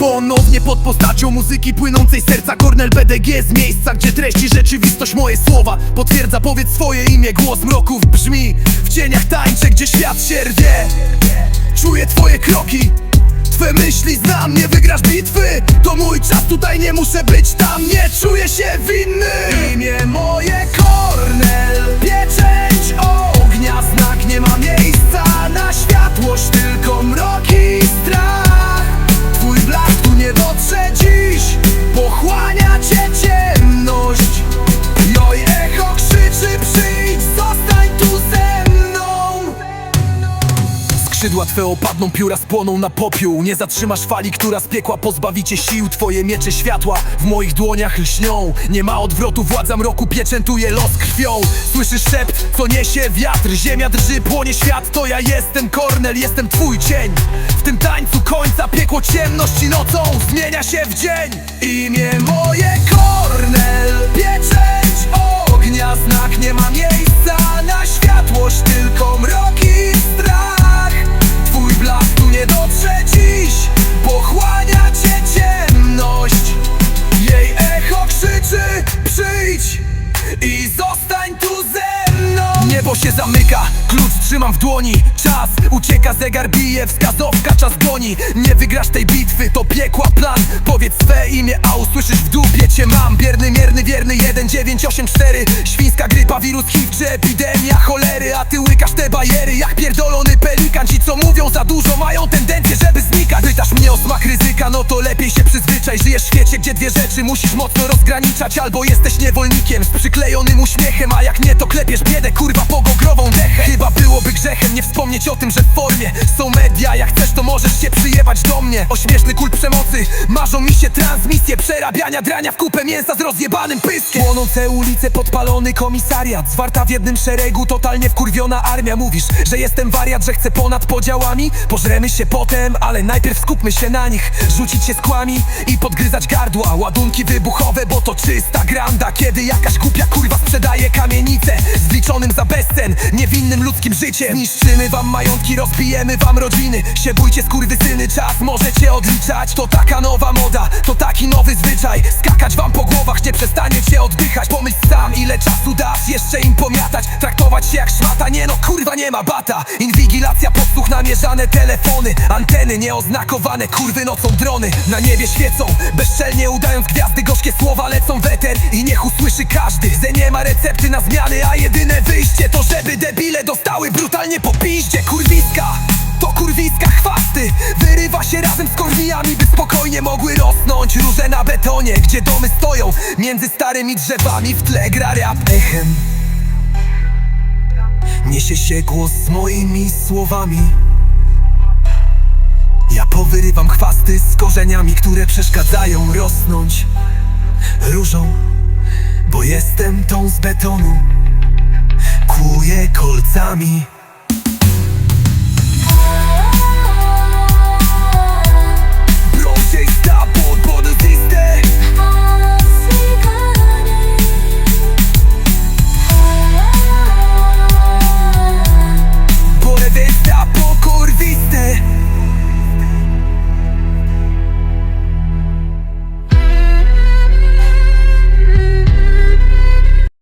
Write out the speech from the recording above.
Ponownie pod postacią muzyki płynącej z serca Kornel BDG z miejsca, gdzie treści rzeczywistość moje słowa Potwierdza, powiedz swoje imię, głos mroków brzmi. W cieniach tańczę, gdzie świat się rwie. Czuję twoje kroki Twe myśli znam, nie wygrasz bitwy To mój czas, tutaj nie muszę być tam. Nie czuję się winny Skrzydła twe opadną, pióra spłoną na popiół. Nie zatrzymasz fali, która z piekła pozbawi cię sił. Twoje miecze światła w moich dłoniach lśnią. Nie ma odwrotu, władza mroku pieczętuje los krwią. Słyszysz szept, co niesie wiatr. Ziemia drży, płonie świat, to ja jestem Kornel Jestem twój cień. W tym tańcu końca piekło ciemność i nocą Zmienia się w dzień. Imię moje Kornel i zostań tu ze mną. Niebo się zamyka, klucz trzymam w dłoni. Czas ucieka, zegar bije, wskazówka, czas goni. Nie wygrasz tej bitwy, to piekła plan. Powiedz swe imię, a usłyszysz w dupie cię mam. Bierny, mierny, wierny, 1984 Świńska grypa, wirus HIV czy epidemia cholery. A ty łykasz te bajery jak pierdolony pelikan. Ci co mówią za dużo mają tendencję, żeby znikać. Pytasz mnie o smak ryzyka, no to lepiej się przyzwyczaj. Żyjesz w świecie, gdzie dwie rzeczy musisz mocno rozgraniczać. Albo jesteś niewolnikiem z przyklejonym uśmiechem. A jak nie, to klepiesz biedę, kurwa, pogogrową dechę. Chyba byłoby grzechem nie wspomnieć o tym, że w formie są media. Jak chcesz, to możesz się przyjebać do mnie. O śmieszny kult przemocy, marzą mi się transmisje Przerabiania drania w kupę mięsa z rozjebanym pyskiem. Płonące ulice, podpalony komisariat. Zwarta w jednym szeregu, totalnie wkurwiona armia. Mówisz, że jestem wariat, że chcę ponad podziałami? Pożremy się potem, ale najpierw skupmy się na nich. Rzucić się skłami i podgryzać gardła. Ładunki wybuchowe, bo to czysta granda. Kiedy jakaś głupia kurwa sprzedaje kamienicę Zliczonym za bezcen, niewinnym ludzkim życiem. Niszczymy wam majątki, rozbijemy wam rodziny bójcie skurwysyny, czas możecie odliczać. To taka nowa moda, to taki nowy zwyczaj. Skakać wam po głowach, nie przestaniecie oddychać. Pomyśl sam, ile czasu dasz jeszcze im pomiatać. Traktować się jak szmata, nie no kurwa nie ma bata. Inwigilacja, podsłuch, namierzane telefony. Anteny nieoznakowane, kurwy nocą drony. Na niebie świecą, bezczelnie udając gwiazdy. Gorzkie słowa lecą w eter i niech usłyszy każdy. Że nie ma recepty na zmiany, a jedyne wyjście To żeby debile dostały brutalnie po piździe. Kurwiska, to kurwiska chwasty Wyrywa się razem z kornijami, by spokojnie mogły rosnąć Róże na betonie, gdzie domy stoją Między starymi drzewami w tle gra rap. Echem. Niesie się głos z moimi słowami. Ja powyrywam chwasty z korzeniami, które przeszkadzają rosnąć Różą, bo jestem tą z betonu. Kuję kolcami